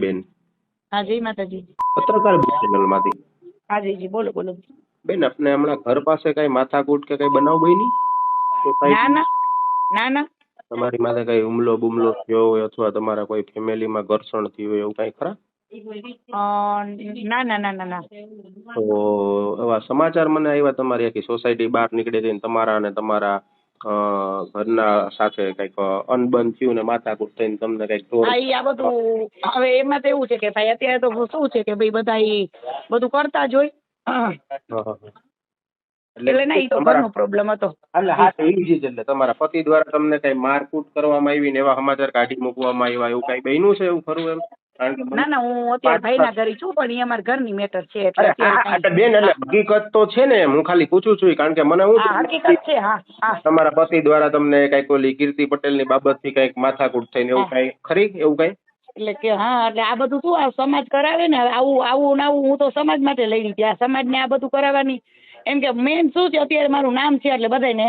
બેન? હા જય માતાજી. પત્રકાર ચેનલમાંથી હા જી જી બોલો બોલો. બેન આપને હમણાં ઘર પાસે કઈ માથાકૂટ કે કઈ બનાવ બની ના ના. ના ના. તમારી માથે કઈ હુમલો બુમલો થયો હોય અથવા તમારા કોઈ ફેમિલીમાં ઘર્ષણ થયું હોય એવું કઈ ખરા? ના ના ના ના ના. તો એવા સમાચાર મને આવ્યા તમારી આખી સોસાયટી બહાર નીકળી ને તમારા અને તમારા ઘરના સાથે કંઈક અનબન થયું ને માથાકૂટ થઈને તમને કંઈક હા ઈ આ બધું હવે એમાં તો એવું છે કે ભાઈ અત્યારે તો શું છે કે ભાઈ બધા બધું કરતા જ હોય. એટલે ના ઈ તો ઘરનો પ્રોબ્લેમ હતો. એટલે હા તો ઈ જ એટલે તમારા પતિ દ્વારા તમને કઈ મારકૂટ કરવામાં આવી ને એવા સમાચાર કાઢી મૂકવામાં આવ્યા એવું કઈ બન્યું છે એવું ખરું એમ? ના ના હું અત્યારે ભાઈના ઘરે છું પણ એ અમારા ઘરની મેટર છે એટલે બેન એટલે હકીકત તો છે ને હું ખાલી પૂછું છું કારણ કે મને હું હકીકત છે હા તમારા પતિ દ્વારા તમને કંઈક ઓલી કીર્તિ પટેલની બાબતથી કંઈક માથાકૂટ થઈને એવું કઈ ખરી? એવું કઈ? એટલે કે હા એટલે આ બધું શું આ સમાજ કરાવે ને આવું આવું ને આવું હું તો સમાજ માટે લઈ ત્યાં સમાજને આ બધું કરાવવાની. એમ કે મેન શું છે અત્યારે મારું નામ છે એટલે બધાને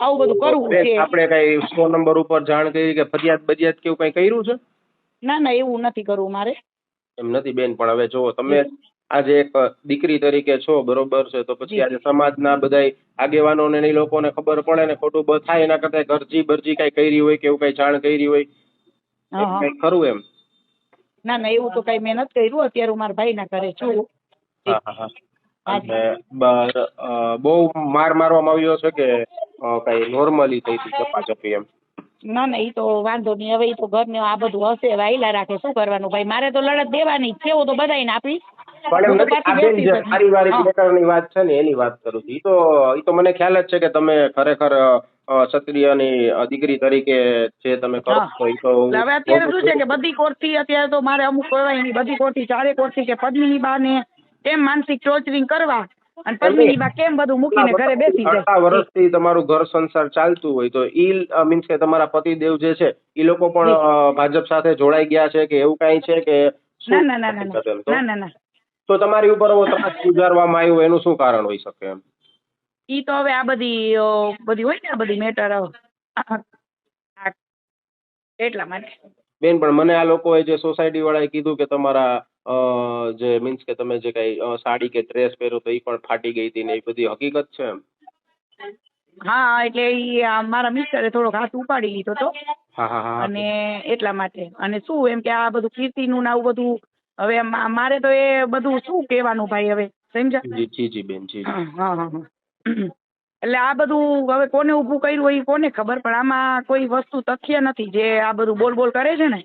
આવું બધું કરવું છે. આપણે કઈ સો નંબર ઉપર જાણ કરી કે ફરિયાદ બજિયાત કેવું કઈ કર્યું છે? ના ના એવું નથી કરવું મારે. એમ નથી બેન પણ હવે જો તમે આજે એક દીકરી તરીકે છો બરોબર છે તો પછી આજે સમાજના બધા આગેવાનોને ને ઈ લોકોને ખબર પડે ને ખોટું બ થાય એના કરતા ગરજી બરજી કઈ કરી હોય કે એવું કઈ જાણ કરી હોય કઈ ખરું એમ? ના ના એવું તો કઈ મેં નથી કર્યું અત્યારે હું મારા ભાઈના ઘરે છું. બહુ માર મારવામાં આવ્યો છે કે કઈ નોર્મલી થઈ હતી ચપાચપી એમ? ના ના એ તો વાંધો નહીં. હવે એ તો ઘરને આ બધું હશે. વાયલા રાખે. શું કરવાનું ભાઈ? મારે તો લડત દેવાની જ છે. હું તો બધાયને આપી પણ. પારિવારિક વાત છે ને એની વાત કરું છું. એ તો એ તો મને ખ્યાલ જ છે કે તમે ખરેખર ક્ષત્રિયની દીકરી તરીકે જે તમે કરો છો એ તો હવે અત્યારે શું છે કે બધી કોર્ટથી અત્યારે તો મારે અમુક કહેવાય બધી કોર્ટથી ચારે કોર્ટથી કે પદ્મિની બાને એમ માનસિક ટોર્ચરિંગ કરવા અને પદ્મિની બા કેમ બધું મૂકીને ઘરે બેસી આટલા જાય? વર્ષથી તમારું ઘર સંસાર ચાલતું હોય તો ઈ મીન્સ કે તમારા પતિદેવ જે છે ઈ લોકો પણ ભાજપ સાથે જોડાઈ ગયા છે કે એવું કાંઈ છે કે ના ના ના ના ના ના ના. તો તમારી ઉપર ત્રાસ ગુજારવામાં આવ્યો એનું શું કારણ હોઈ શકે એમ? ઈ તો હવે આ બધી બધી હોય ને આ બધી મેટર એટલા માટે. બેન પણ મને આ લોકોએ જે સોસાયટી વાળાએ કીધું કે તમારા જે મીન્સ કે તમે જે કઈ સાડી કે ડ્રેસ પહેરો તો એ પણ ફાટી ગઈ હતી ને એ બધી હકીકત છે એમ? હા એટલે ઈ આ મારા મિસ્ટરે થોડોક હાથ ઉપાડી લીધો તો. અને એટલા માટે. અને શું એમ કે આ બધું કીર્તિનું ને આવું બધું હવે મારે તો એ બધું શું કહેવાનું ભાઈ હવે? સમજ્યા? જી જી જી બેન જી. હા હા. એટલે આ બધું હવે કોને ઊભું કર્યું હોય ઈ કોને ખબર? પણ આમાં કોઈ વસ્તુ તથ્ય નથી જે આ બધું બોલ બોલ કરે છે ને?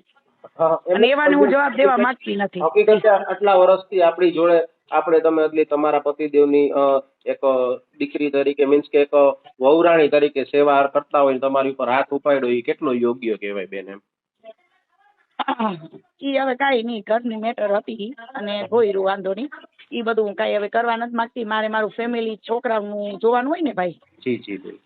અને એવાને હું જવાબ દેવા માંગતી નથી. હકીકતે આટલા વર્ષથી આપણી જોડે આપણે તમે એટલી તમારા પતિદેવની એક દીકરી તરીકે મીન્સ કે એક વહુરાણી તરીકે સેવા કરતા હોય તમારી ઉપર હાથ ઉપાડ્યો એ કેટલો યોગ્ય કહેવાય બેન એમ? ઈ હવે કઈ નહીં ઘરની મેટર હતી અને ભોયરું વાંધો નહીં. ઈ બધું હું કઈ હવે કરવા નથી માંગતી. મારે મારું ફેમિલી છોકરાનું જોવાનું હોય ને ભાઈ? જી જી.